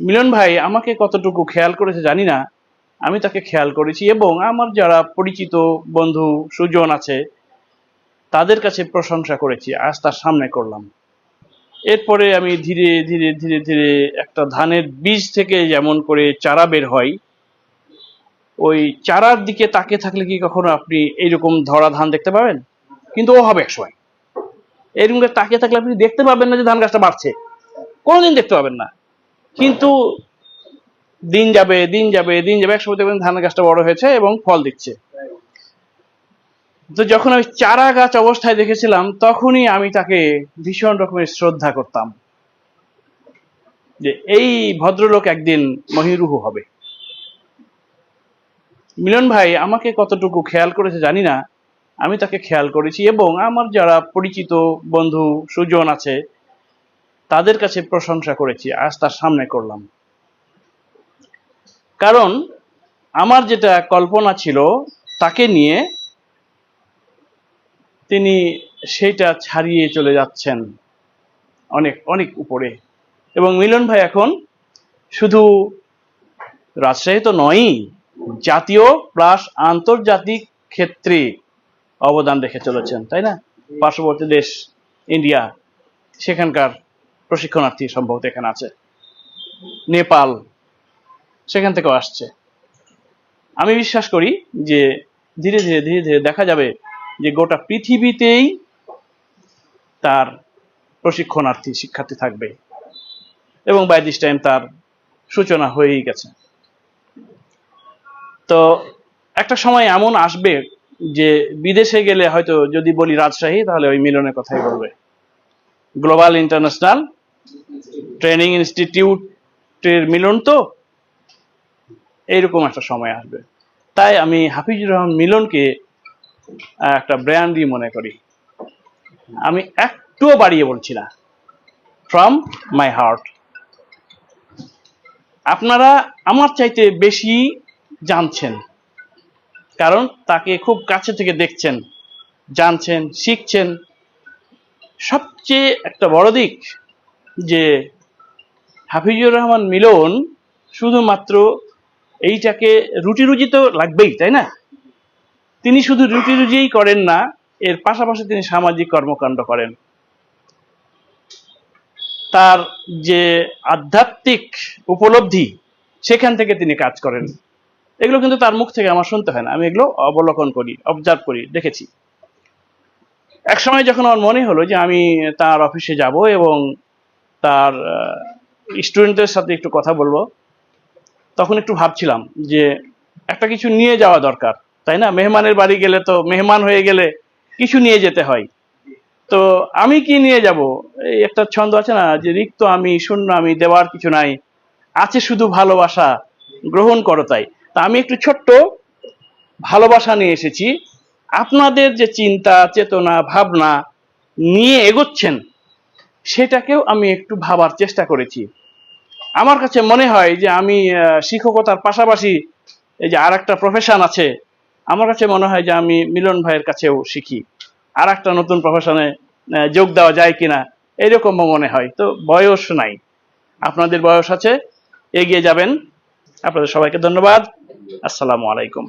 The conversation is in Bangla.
মিলন ভাই, আমাকে কতটুকু খেয়াল করেছে জানি না। আমি তাকে খেয়াল করেছি এবং আমার যারা পরিচিত বন্ধু, সুজন আছে, তাদের কাছে প্রশংসা করেছি। আজ তার সামনে করলাম। এরপরে আমি ধীরে ধীরে ধীরে ধীরে একটা ধানের বীজ থেকে যেমন করে চারা বের হয় ওই চারার দিকে তাকে থাকলে কি কখনো আপনি এইরকম ধরা ধান দেখতে পাবেন? কিন্তু ও হবে একসময় এরকম তাকিয়ে থাকলে আপনি দেখতে পাবেন না যে ধান গাছটা বাড়ছে। কোনোদিন দেখতে পাবেন না। কিন্তু দিন যাবে দিন যাবে দিন যাবে একসময় দেখবেন ধান গাছটা বড় হয়েছে এবং ফল দিচ্ছে। তো যখন আমি চারা গাছ অবস্থায় দেখেছিলাম, তখনই আমি তাকে ভীষণ রকমের শ্রদ্ধা করতাম। যে এই ভদ্রলোক একদিন মহিরুহ হবে। মিলন ভাই, আমাকে কতটুকু খেয়াল করেছে জানি না। আমি তাকে খেয়াল করেছি এবং আমার যারা পরিচিত বন্ধু সুজন আছে তাদের কাছে প্রশংসা করেছি, আজ তার সামনে করলাম। কারণ আমার যেটা কল্পনা ছিল, তাকে নিয়ে তিনি সেটা ছাড়িয়ে চলে যাচ্ছেন অনেক অনেক উপরে। এবং মিলন ভাই এখন শুধু রাজশাহী তো নয়ই, জাতীয় প্লাস আন্তর্জাতিক ক্ষেত্রে অবদান রেখে চলেছেন, তাই না? পার্শ্ববর্তী দেশ, ইন্ডিয়া, সেখানকার প্রশিক্ষণার্থী সম্ভবত এখানে আছে। নেপাল, সেখান থেকেও আসছে। আমি বিশ্বাস করি যে ধীরে ধীরে ধীরে ধীরে দেখা যাবে যে গোটা পৃথিবীতেই তার প্রশিক্ষণার্থী শিক্ষার্থী থাকবে এবং বাই দিস টাইম তার সূচনা হয়েই গেছে। তো একটা সময় এমন আসবে যে বিদেশে গেলে হয়তো যদি বলি রাজশাহী, তাহলে ওই মিলনের কথাই বলবে। গ্লোবাল ইন্টারন্যাশনাল ট্রেনিং ইনস্টিটিউটের মিলন তো, এইরকম একটা সময় আসবে। তাই আমি হাফিজুর রহমান মিলনকে একটা ব্র্যান্ডই মনে করি। আমি একটুও বাড়িয়ে বলছি না। ফ্রম মাই হার্ট আপনারা আমার চাইতে বেশি জানছেন, কারণ তাকে খুব কাছে থেকে দেখছেন, জানছেন, শিখছেন। সবচেয়ে একটা বড় দিক যে হাফিজুর রহমান মিলন শুধুমাত্র এইটাকে রুটি রুজি তো লাগবেই, তাই না? তিনি শুধু রুটি রুজিই করেন না, এর পাশাপাশি তিনি সামাজিক কর্মকাণ্ড করেন। তার যে আধ্যাত্মিক উপলব্ধি, সেখান থেকে তিনি কাজ করেন। এগুলো কিন্তু তার মুখ থেকে আমার শুনতে হয় না, আমি এগুলো অবলোকন করি অবজার্ভ করি, দেখেছি। এক সময় যখন আমার মনে হলো যে আমি তার অফিসে যাব এবং তার স্টুডেন্টদের সাথে একটু কথা বলব। তখন একটু ভাবছিলাম যে একটা কিছু নিয়ে যাওয়া দরকার, তাই না? মেহমানের বাড়ি গেলে তো মেহমান হয়ে গেলে কিছু নিয়ে যেতে হয়। তো আমি কি নিয়ে যাব? এই একটা ছন্দ আছে না, যে রিক্ত আমি, শূন্য আমি, দেওয়ার কিছু নাই, আছে শুধু ভালোবাসা, গ্রহণ করো তাই। তা আমি একটু ছোট্ট ভালোবাসা নিয়ে এসেছি। আপনাদের যে চিন্তা, চেতনা, ভাবনা নিয়ে এগোচ্ছেন সেটাকেও আমি একটু ভাবার চেষ্টা করেছি। আমার কাছে মনে হয় যে আমি শিক্ষকতার পাশাপাশি এই যে আর একটা প্রফেশন আছে, আমার কাছে মনে হয় যে আমি মিলন ভাইয়ের কাছেও শিখি। আর একটা নতুন প্রফেশনে যোগ দেওয়া যায় কিনা, এরকমও মনে হয়। তো বয়স নাই। আপনাদের বয়স আছে, এগিয়ে যাবেন। আপনাদের সবাইকে ধন্যবাদ। আসসালামু আলাইকুম।